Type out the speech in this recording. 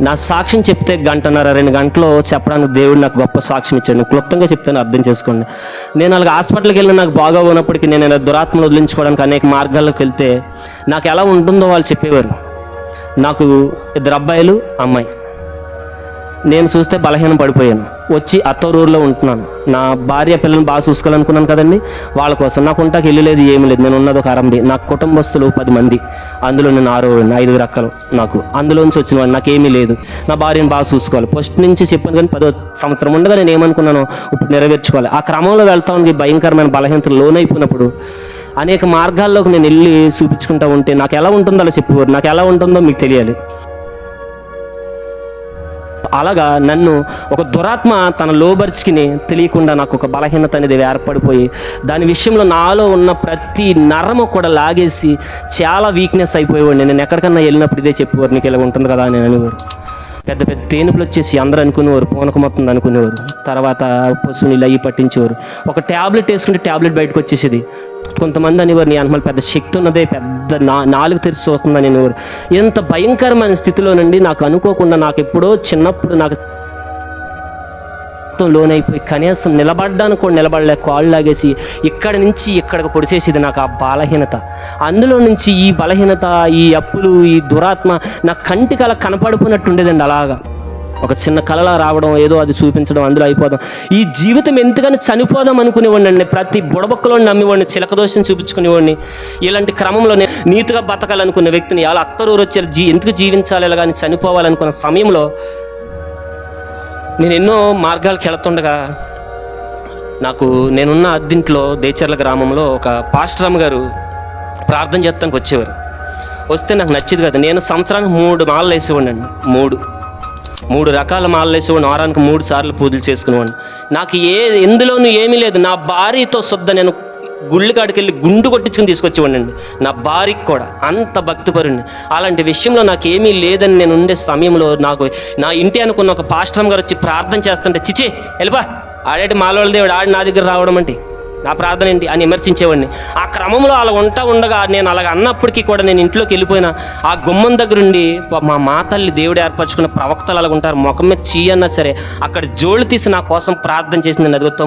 నా సాక్ష్యం చెప్తే గంటన్నర రెండు గంటలు చెప్పడానికి దేవుడు నాకు గొప్ప సాక్ష్యం ఇచ్చాడు. నేను క్లుప్తంగా చెప్తాను అర్థం చేసుకోండి. నేను అలాగ హాస్పిటల్కి వెళ్ళి నాకు బాగా ఉన్నప్పటికీ నేను ఇలా దురాత్మను వదిలించుకోవడానికి అనేక మార్గాల్లోకి వెళ్తే నాకు ఎలా ఉంటుందో వాళ్ళు చెప్పేవారు. నాకు ఇద్దరు అబ్బాయిలు అమ్మాయి. నేను చూస్తే బలహీనం పడిపోయాను. వచ్చి అత్తరూరులో ఉంటున్నాను. నా భార్య పిల్లల్ని బాగా చూసుకోవాలనుకున్నాను కదండి. వాళ్ళ కోసం నాకు ఉంటాకి ఇల్లు లేదు ఏమి లేదు. నేను ఉన్నది ఒక అరంబి నా కుటుంబస్తులు పది మంది. అందులో నేను ఆరో ఐదు అక్కలు నాకు. అందులోంచి వచ్చిన వాళ్ళు నాకేమీ లేదు. నా భార్యను బాగా చూసుకోవాలి. ఫస్ట్ నుంచి చెప్పాను కానీ పదో సంవత్సరం ఉండగా నేను ఏమనుకున్నాను ఇప్పుడు నెరవేర్చుకోవాలి. ఆ క్రమంలో వెళ్తా ఉంది భయంకరమైన బలహీనతలు లోనైపోయినప్పుడు. అనేక మార్గాల్లోకి నేను వెళ్ళి చూపించుకుంటా ఉంటే నాకు ఎలా ఉంటుందో అలా చెప్పేవారు. నాకు ఎలా ఉంటుందో మీకు తెలియాలి. అలాగా నన్ను ఒక దురాత్మ తన లోబర్చికిని తెలియకుండా నాకు ఒక బలహీనత అనేది ఏర్పడిపోయి దాని విషయంలో నాలో ఉన్న ప్రతి నరము కూడా లాగేసి చాలా వీక్నెస్ అయిపోయేవాడిని. నేను ఎక్కడికన్నా వెళ్ళినప్పుడు ఇదే చెప్పేవారు నీకు ఇలా ఉంటుంది కదా నేను అనేవారు. పెద్ద పెద్ద తేనుపులు వచ్చేసి అందరూ అనుకునేవారు పూనకం వస్తుంది అనుకునేవారు. తర్వాత పశువులు ఇలా అయ్యి పట్టించేవారు. ఒక ట్యాబ్లెట్ వేసుకుంటే ట్యాబ్లెట్ బయటకు వచ్చేసేది. కొంతమంది అనేవారు నీ అనుమతి పెద్ద శక్తి ఉన్నదే పెద్ద నా నాలుగు తెరిచి వస్తుందని అనేవారు ఎంత భయంకరమైన స్థితిలో నుండి నాకు అనుకోకుండా నాకు ఎప్పుడో చిన్నప్పుడు నాకు మొత్తం లోనైపోయి కనీసం నిలబడ్డానికి కూడా నిలబడలే కాళ్ళు లాగేసి ఇక్కడ నుంచి ఇక్కడికి పొడిచేసేది నాకు ఆ బలహీనత. అందులో నుంచి ఈ బలహీనత ఈ అప్పులు ఈ దురాత్మ నా కంటికి అలా కనపడుకున్నట్టు ఉండేదండి అలాగా. ఒక చిన్న కళలా రావడం ఏదో అది చూపించడం అందులో అయిపోదాం. ఈ జీవితం ఎంతగానో చనిపోదాం అనుకునేవాడిని ప్రతి బుడబొక్కలో నమ్మేవాడిని చిలకదోషం చూపించుకునేవాడిని. ఇలాంటి క్రమంలో నీతిగా బతకాలనుకున్న వ్యక్తిని అలా అత్తరూరు వచ్చారు జీ ఎందుకు జీవించాలి ఇలా కానీ చనిపోవాలనుకున్న సమయంలో నేను ఎన్నో మార్గాలకు వెళుతుండగా నాకు నేనున్న అద్దింట్లో దేచర్ల గ్రామంలో ఒక పాస్టరమ్మ గారు ప్రార్థన చేస్తానికి వచ్చేవారు. వస్తే నాకు నచ్చేది కదా. నేను సంవత్సరానికి మూడు మాలలు వేసేవాడిని అండి. మూడు. మూడు రకాల మాలలేసి వారానికి మూడు సార్లు పూజలు చేసుకునేవాడిని. నాకు ఏ ఎందులోనూ ఏమీ లేదు. నా భార్యతో శుద్ధ నేను గుళ్ళు కాడికి వెళ్ళి గుండు కొట్టించుకుని తీసుకొచ్చేవాడిని. నా భార్యకి కూడా అంత భక్తిపరుణ్ణి. అలాంటి విషయంలో నాకు ఏమీ లేదని నేను ఉండే సమయంలో నాకు నా ఇంటి అనుకున్న ఒక పాస్టర్ గారు వచ్చి ప్రార్థన చేస్తుంటే చిచి వెళ్ళిపా. ఆడేటి మాలోళ్ళ దేవుడు ఆడి నా దగ్గర రావడం అంటే. నా ప్రార్థన ఏంటి? అని విమర్శించేవాడిని. ఆ క్రమంలో అలా ఉంటా ఉండగా నేను అలాగ అన్నప్పటికీ కూడా నేను ఇంట్లోకి వెళ్ళిపోయిన. ఆ గుమ్మం దగ్గరుండి మా మాతల్లి దేవుడు ఏర్పరచుకున్న ప్రవక్తలు అలాగ ఉంటారు. ముఖం మీద చీ అన్నా సరే అక్కడ జోళ్ళు తీసి నా కోసం ప్రార్థన చేసింది అదిగో తమ్ముడు